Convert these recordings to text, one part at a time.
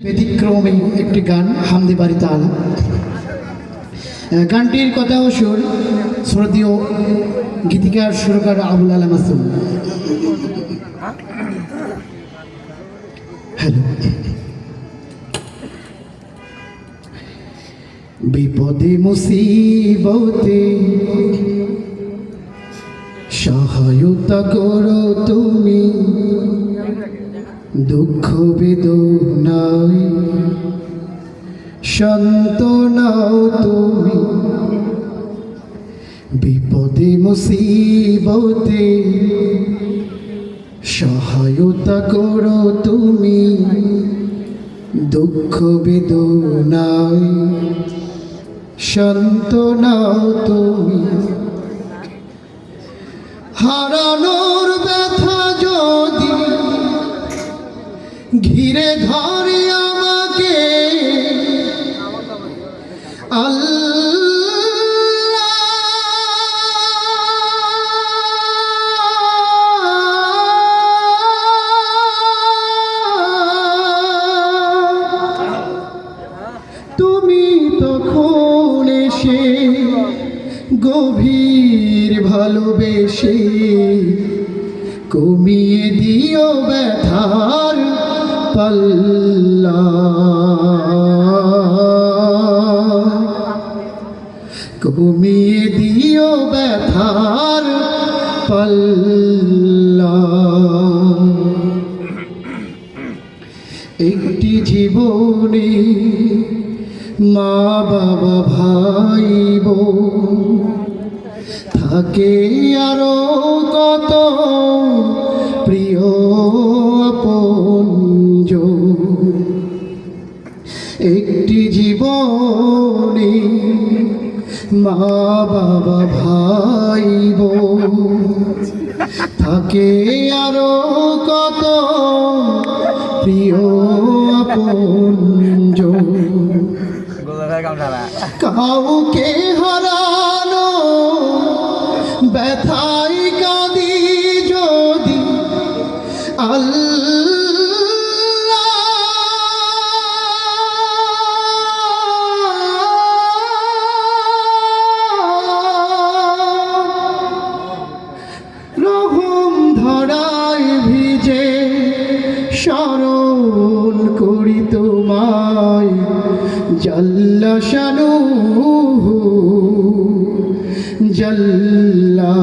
ব্যতিক্রমী একটি গান হামদি বাড়ি তাল। গানটির কথা সুর শ্রদ্ধীয় গীতিকার সুরকার আবুল আলম আসুম হ্যালো। বিপদে, মুসিবতে সহায়তা করো তুমি। দুঃখ বেদনায় নাও তুমি। বিপদে মুসিবতে সহায়তা করো তুমি। দুঃখ বেদনায় সন্তনাও তুমি। হারানোর ঘিরে ধরে আমাকে তুমি তখন এসে গভীর ভালোবেসে কমিয়ে দিও ব্যথার পাল্লা। কমিয়ে দিও ব্যথার পাল্লা। একটি জীবনে মা বাবা ভাই থাকে আরও কত একটি জীবনে মা বাবা ভাই থাকে আরও কত প্রিয় কাউকে হারানো ব্যথাই কাঁদি যদি আল্লাহ জল্লা শানু জল্লা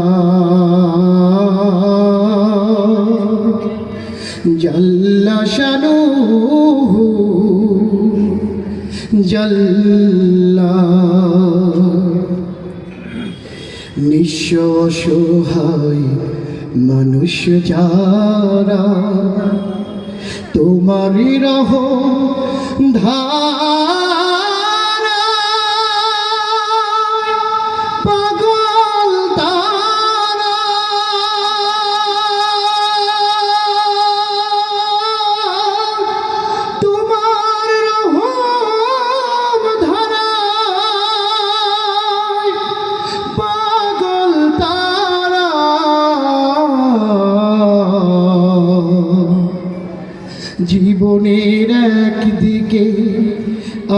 জল্লা শানু জল্লা নিঃস্ব অসহায় মানুষ যারা তোমারই রহ ধারা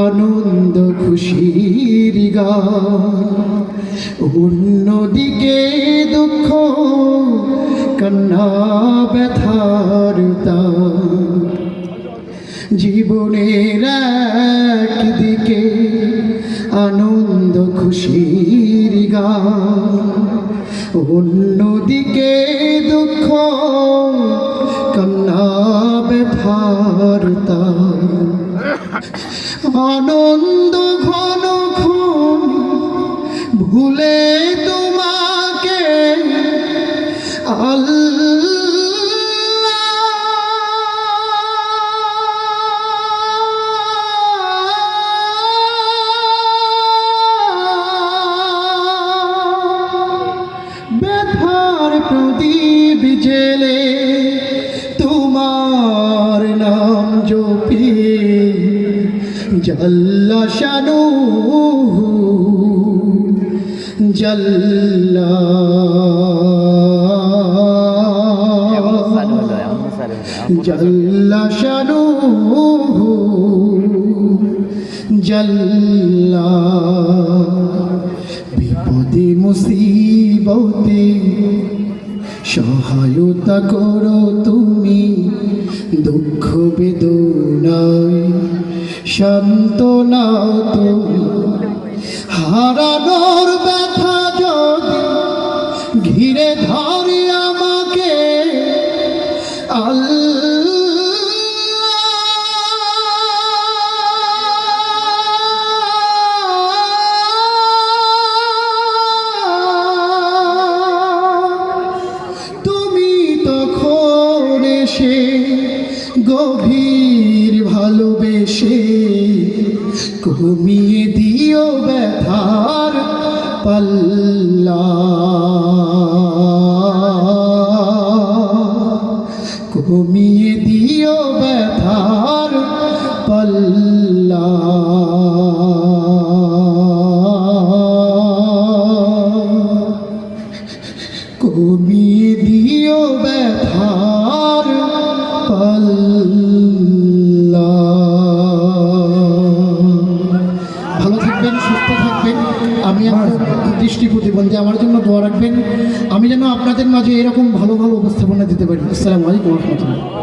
আনন্দ খুশির অন্যদিকে দুঃখ কান্না ব্যথার জীবনের একদিকে আনন্দ খুশির অন্যদিকে দুঃখ কান্না ব্যথার আনন্দ ঘন ঘন ভুলে তোমাকে আল্লাহ। প্রদীপ জেলে জল্লা শানু জল্লা জল্লা শানুহু জাল্লা বিপদে মুসিবতে সহায়তা করো তুমি দুঃখ বেদনায় শান্তনা তুমি। হারানোর ব্যথা যদি ঘিরে ধরে আমাকে তুমি তখন এসে গভীর ভালোবেসে কমিয়ে দিও ব্যথার পাল্লা। আমার দৃষ্টি প্রতিবন্ধী। আমার জন্য দোয়া রাখবেন। আমি যেন আপনাদের মাঝে এরকম ভালো ভালো উপস্থাপনা দিতে পারি। আসসালামু আলাইকুম রহমতুল্লাহ।